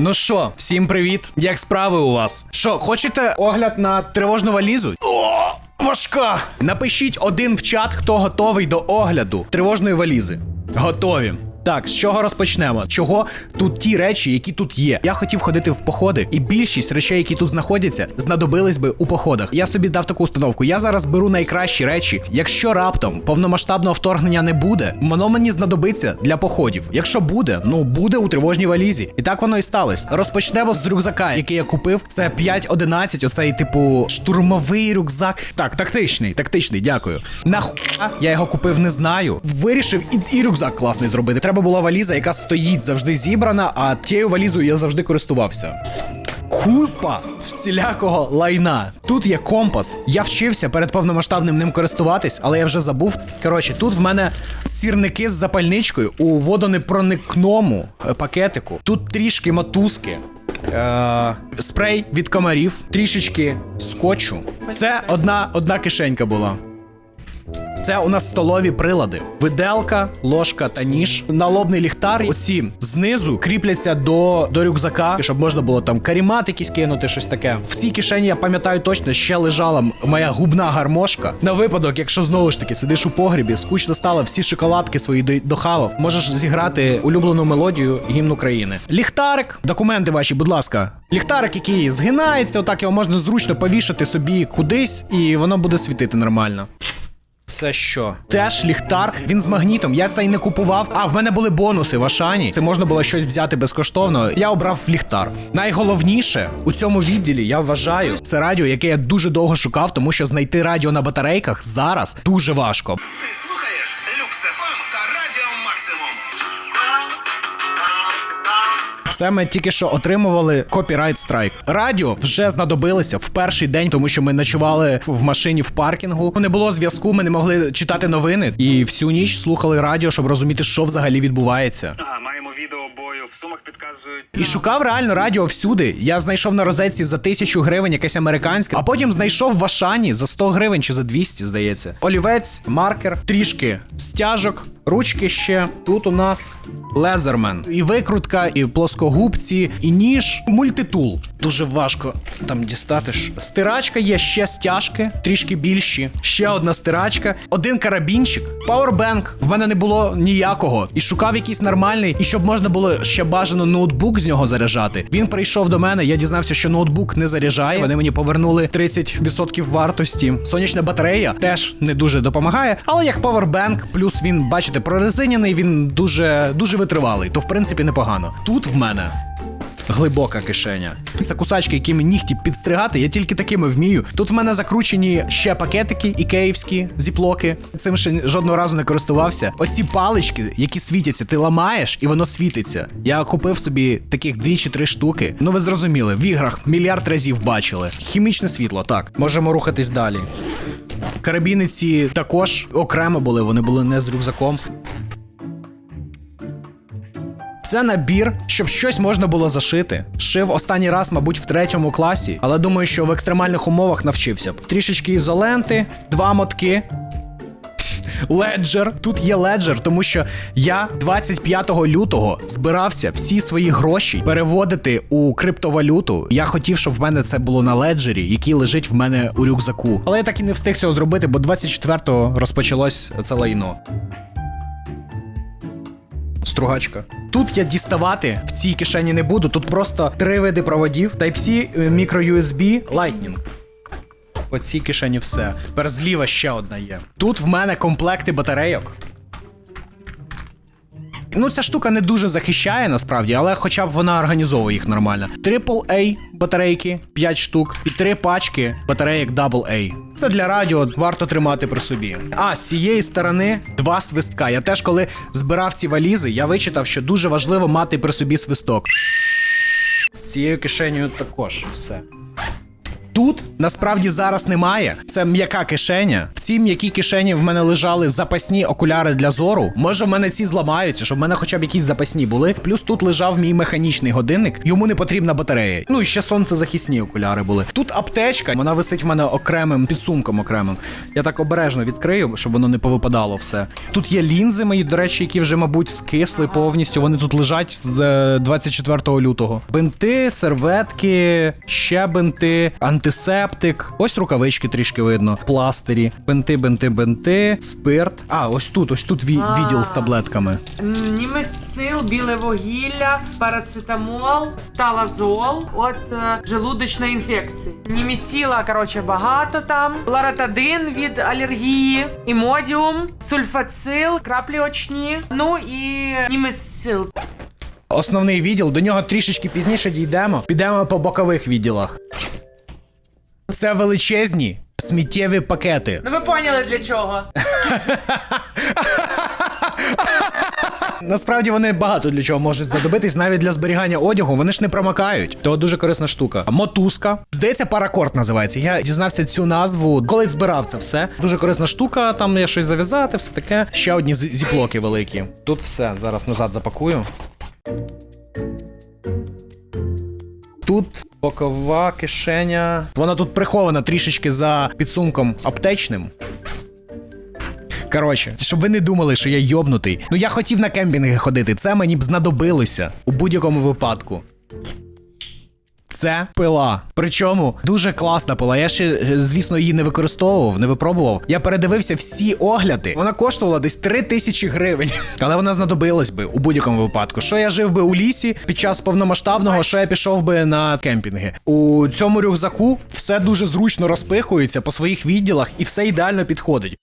Ну що, всім привіт! Як справи у вас? Що, хочете огляд на тривожну валізу? О, важка! Напишіть один в чат, хто готовий до огляду тривожної валізи. Готові. Так, з чого розпочнемо? Чого тут ті речі, які тут є? Я хотів ходити в походи, і більшість речей, які тут знаходяться, знадобились би у походах. Я собі дав таку установку. Я зараз беру найкращі речі. Якщо раптом повномасштабного вторгнення не буде, воно мені знадобиться для походів. Якщо буде, ну буде у тривожній валізі. І так воно і сталося. Розпочнемо з рюкзака, який я купив. Це 5.11, оцей типу штурмовий рюкзак. Так, тактичний, тактичний, дякую. Нахуя я його купив, не знаю. Вирішив і, і рюкзак класний зробити. Треба була валіза, яка стоїть завжди зібрана, а тією валізою я завжди користувався. Купа всілякого лайна. Тут є компас. Я вчився перед повномасштабним ним користуватись, але я вже забув. Коротше, тут в мене сірники з запальничкою у водонепроникному е, пакетику. Тут трішки мотузки. Е, спрей від комарів, трішечки скотчу. Це одна, одна кишенька була. Це у нас столові прилади: виделка, ложка та ніж, налобний ліхтар. Оці знизу кріпляться до, до рюкзака, щоб можна було там карімат якийсь кинути, щось таке. В цій кишені я пам'ятаю точно, ще лежала моя губна гармошка. На випадок, якщо знову ж таки сидиш у погрібі, скучно стало, всі шоколадки свої дохавав. Можеш зіграти улюблену мелодію гімн України. Ліхтарик, документи ваші, будь ласка. Ліхтарик, який згинається, отак його можна зручно повішати собі кудись, і воно буде світити нормально. Це що? Теж ліхтар. Він з магнітом. Я це і не купував. А в мене були бонуси в Ашані. Це можна було щось взяти безкоштовно. Я обрав ліхтар. Найголовніше у цьому відділі я вважаю це радіо, яке я дуже довго шукав, тому що знайти радіо на батарейках зараз дуже важко. Це ми тільки що отримували копірайт страйк. Радіо вже знадобилося в перший день, тому що ми ночували в машині в паркінгу. Не було зв'язку, ми не могли читати новини і всю ніч слухали радіо, щоб розуміти, що взагалі відбувається. Ага, маємо відео бою. В сумах підказують. І шукав реально радіо всюди. Я знайшов на розетці за тисячу гривень якесь американське, а потім знайшов в Ашані за 100 гривень чи за 200, здається. Олівець, маркер, трішки стяжок, ручки ще. Тут у нас лезермен. І викрутка, і плоскогубці, і ніж, мультитул. Дуже важко там дістати. Стирачка є ще стяжки, трішки більші. Ще одна стирачка, один карабінчик, пауербенк. В мене не було ніякого. І шукав якийсь нормальний, і щоб можна було ще бажано ноутбук з нього заряджати. Він прийшов до мене, я дізнався, що ноутбук не заряджає. Вони мені повернули 30% вартості. Сонячна батарея теж не дуже допомагає. Але як пауербенк, плюс він, бачите, прорезиняний, він дуже дуже витривалий. То в принципі непогано. Тут в мене. Глибока кишеня. Це кусачки, якими нігті підстригати, я тільки такими вмію. Тут в мене закручені ще пакетики ікеївські зіплоки. Цим ще жодного разу не користувався. Оці палички, які світяться, ти ламаєш і воно світиться. Я купив собі таких дві чи три штуки. Ну ви зрозуміли, в іграх мільярд разів бачили. Хімічне світло, так. Можемо рухатись далі. Карабіни ці також окремо були, вони були не з рюкзаком. Це набір, щоб щось можна було зашити. Шив останній раз, мабуть, в третьому класі, але думаю, що в екстремальних умовах навчився б. Трішечки ізоленти, два мотки. Леджер. Тут є леджер, тому що я 25 лютого збирався всі свої гроші переводити у криптовалюту. Я хотів, щоб в мене це було на леджері, який лежить в мене у рюкзаку. Але я так і не встиг цього зробити, бо 24-го розпочалось це лайно. Стругачка. Тут я діставати в цій кишені не буду. Тут просто три види проводів: Type-C, micro-USB, Lightning. По цій кишені все. Тепер ще одна є. Тут в мене комплекти батарейок. Ну, ця штука не дуже захищає насправді, але хоча б вона організовує їх нормально. AAA батарейки 5 штук і три пачки батарейок AA. Це для радіо варто тримати при собі. А з цієї сторони два свистка. Я теж, коли збирав ці валізи, я вичитав, що дуже важливо мати при собі свисток. З цією кишенею також все. Тут насправді зараз немає. Це м'яка кишеня. В цій м'якій кишені в мене лежали запасні окуляри для зору. Може, в мене ці зламаються, щоб в мене хоча б якісь запасні були. Плюс тут лежав мій механічний годинник. Йому не потрібна батарея. Ну і ще сонцезахисні окуляри були. Тут аптечка, вона висить в мене окремим підсумком окремим. Я так обережно відкрию, щоб воно не повипадало все. Тут є лінзи мої, до речі, які вже, мабуть, скисли повністю. Вони тут лежать з е, 24 лютого. Бинти, серветки, ще бинти, антисептик. Ось рукавички трішки видно. Пластирі, бинти, бинти, бинти, спирт. А, ось тут, ось тут ві- А. відділ з таблетками. Німесил, біле вугілля, парацетамол, фталазол от е, желудочної інфекції. Німесіла, коротше, багато там. Ларатадин від алергії, імодіум, сульфацил, краплі очні. Ну і німесил. Основний відділ, до нього трішечки пізніше дійдемо. Підемо по бокових відділах. Це величезні сміттєві пакети. Ну ви поняли для чого? Насправді вони багато для чого можуть знадобитись, навіть для зберігання одягу. Вони ж не промокають. То дуже корисна штука. Мотузка. Здається, паракорд називається. Я дізнався цю назву, коли збирав це все. Дуже корисна штука. Там є щось зав'язати, все таке. Ще одні зіплоки великі. Тут все. Зараз назад запакую. Тут бокова кишеня. Вона тут прихована трішечки за підсумком аптечним. Коротше, щоб ви не думали, що я йобнутий. Ну я хотів на кемпінги ходити, це мені б знадобилося у будь-якому випадку. Це пила. Причому дуже класна пила. Я ще, е, звісно, її не використовував, не випробував. Я передивився всі огляди. Вона коштувала десь 3 тисячі гривень. Але вона знадобилась би у будь-якому випадку. Що я жив би у лісі під час повномасштабного, що я пішов би на кемпінги. У цьому рюкзаку все дуже зручно розпихується по своїх відділах і все ідеально підходить.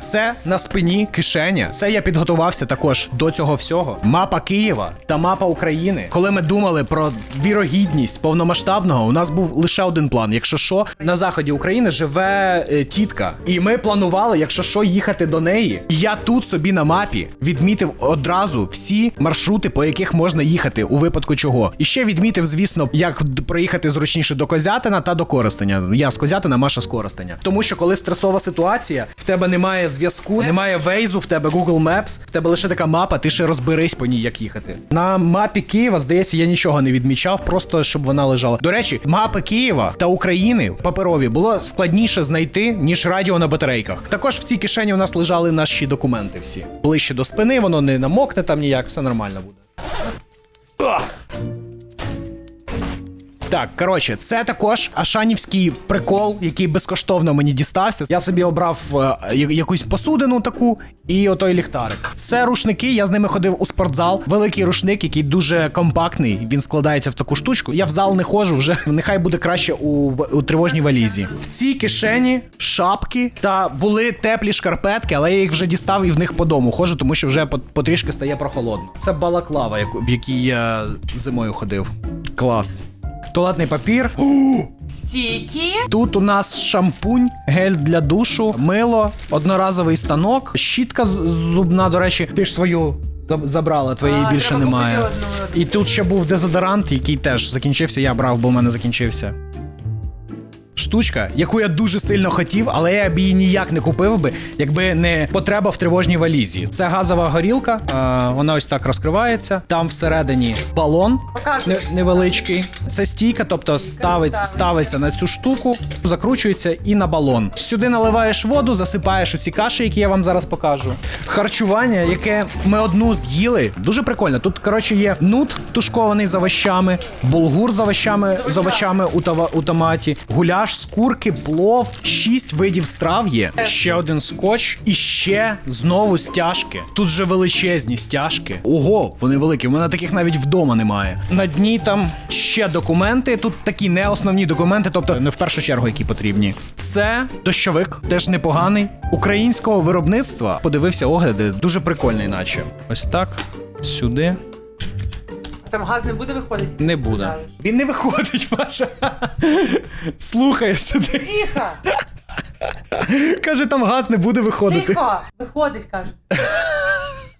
Це на спині кишеня. Це я підготувався також до цього всього. Мапа Києва та мапа України. Коли ми думали про вірогідність повномасштабного, у нас був лише один план. Якщо що, на заході України живе е, тітка, і ми планували, якщо що, їхати до неї. Я тут собі на мапі відмітив одразу всі маршрути, по яких можна їхати, у випадку чого. І ще відмітив, звісно, як проїхати зручніше до Козятина та до Коростеня. Я з Козятина, Маша з Коростеня. Тому що коли стресова ситуація, в тебе немає зв'язку, немає вейзу, в тебе Google Maps, в тебе лише така мапа, ти ще розберись по ній, як їхати. На мапі Києва, здається, я нічого не відмічав, просто щоб вона лежала. До речі, мапи Києва та України паперові було складніше знайти, ніж радіо на батарейках. Також в цій кишені у нас лежали наші документи всі. Ближче до спини, воно не намокне там ніяк, все нормально буде. Так, коротше, це також ашанівський прикол, який безкоштовно мені дістався. Я собі обрав е, якусь посудину таку і отой ліхтарик. Це рушники, я з ними ходив у спортзал. Великий рушник, який дуже компактний. Він складається в таку штучку. Я в зал не ходжу, вже нехай буде краще у, у тривожній валізі. В цій кишені шапки та були теплі шкарпетки, але я їх вже дістав і в них по дому ходжу, тому що вже потрішки стає прохолодно. Це балаклава, в якій я зимою ходив. Клас. Туалетний папір. Стійкі. Тут у нас шампунь, гель для душу, мило, одноразовий станок, щітка зубна, до речі, ти ж свою забрала, твоєї А, більше немає. одну. І тут ще був дезодорант, який теж закінчився. Я брав, бо в мене закінчився. Штучка, яку я дуже сильно хотів, але я б її ніяк не купив би, якби не потреба в тривожній валізі. Це газова горілка, е, вона ось так розкривається. Там всередині балон не- невеличкий. Це стійка, тобто ставить, ставить. ставиться на цю штуку, закручується і на балон. Сюди наливаєш воду, засипаєш оці каші, які я вам зараз покажу. Харчування, яке ми одну з'їли, дуже прикольно. Тут, коротше, є нут тушкований з овощами, булгур з овощами, з овочами у, тава- у томаті, гуляш з курки, плов, шість видів страв є. Ще один скотч і ще знову стяжки. Тут вже величезні стяжки. Ого, вони великі. У мене таких навіть вдома немає. На дні там ще документи. Тут такі не основні документи, тобто не в першу чергу, які потрібні. Це дощовик, теж непоганий. Українського виробництва. Подивився огляди, дуже прикольний, наче. Ось так. Сюди. Там газ не буде виходити? Не буде. Сідаєш. Він не виходить, Маша. Слухай сюди. Тихо! Каже, там газ не буде виходити. Тихо! Виходить, каже.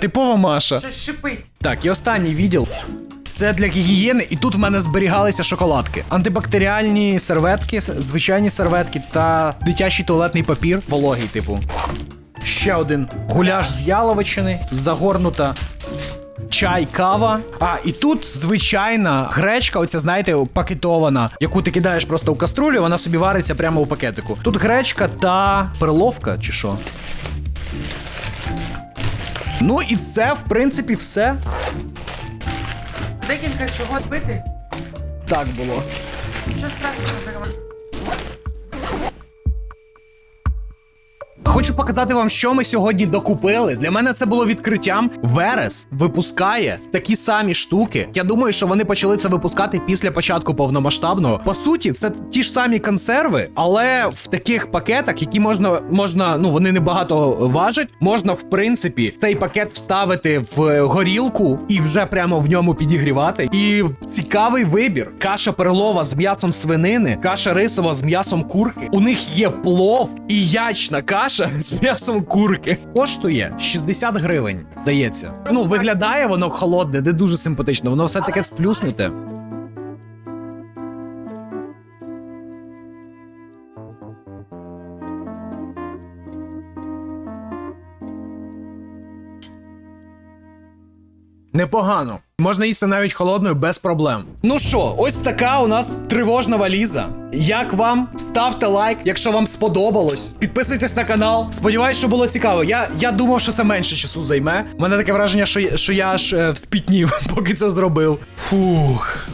Типова Маша. Щось шипить. Так, і останній відділ. Це для гігієни, і тут в мене зберігалися шоколадки. Антибактеріальні серветки, с- звичайні серветки та дитячий туалетний папір, вологий, типу. Ще один гуляш з яловичини, загорнута чай, кава. А, і тут звичайна гречка, оця, знаєте, пакетована, яку ти кидаєш просто в каструлю, вона собі вариться прямо у пакетику. Тут гречка та перловка, чи що. Ну і це, в принципі, все. Декілька чого пити. Так було. Що страшного заговорити? Хочу показати вам, що ми сьогодні докупили. Для мене це було відкриттям. Верес випускає такі самі штуки. Я думаю, що вони почали це випускати після початку повномасштабного. По суті, це ті ж самі консерви, але в таких пакетах, які можна, можна, ну вони небагато важать. Можна, в принципі, цей пакет вставити в горілку і вже прямо в ньому підігрівати. І цікавий вибір: каша перлова з м'ясом свинини, каша рисова з м'ясом курки. У них є плов і ячна каша з м'ясом курки. Коштує 60 гривень, здається. Ну, виглядає воно холодне, не дуже симпатично. Воно все таке сплюснуте. Непогано. Можна їсти навіть холодною без проблем. Ну що, ось така у нас тривожна валіза. Як вам? Ставте лайк, якщо вам сподобалось. Підписуйтесь на канал. Сподіваюсь, що було цікаво. Я, я думав, що це менше часу займе. У мене таке враження, що, що я аж е, вспітнів, поки це зробив. Фух.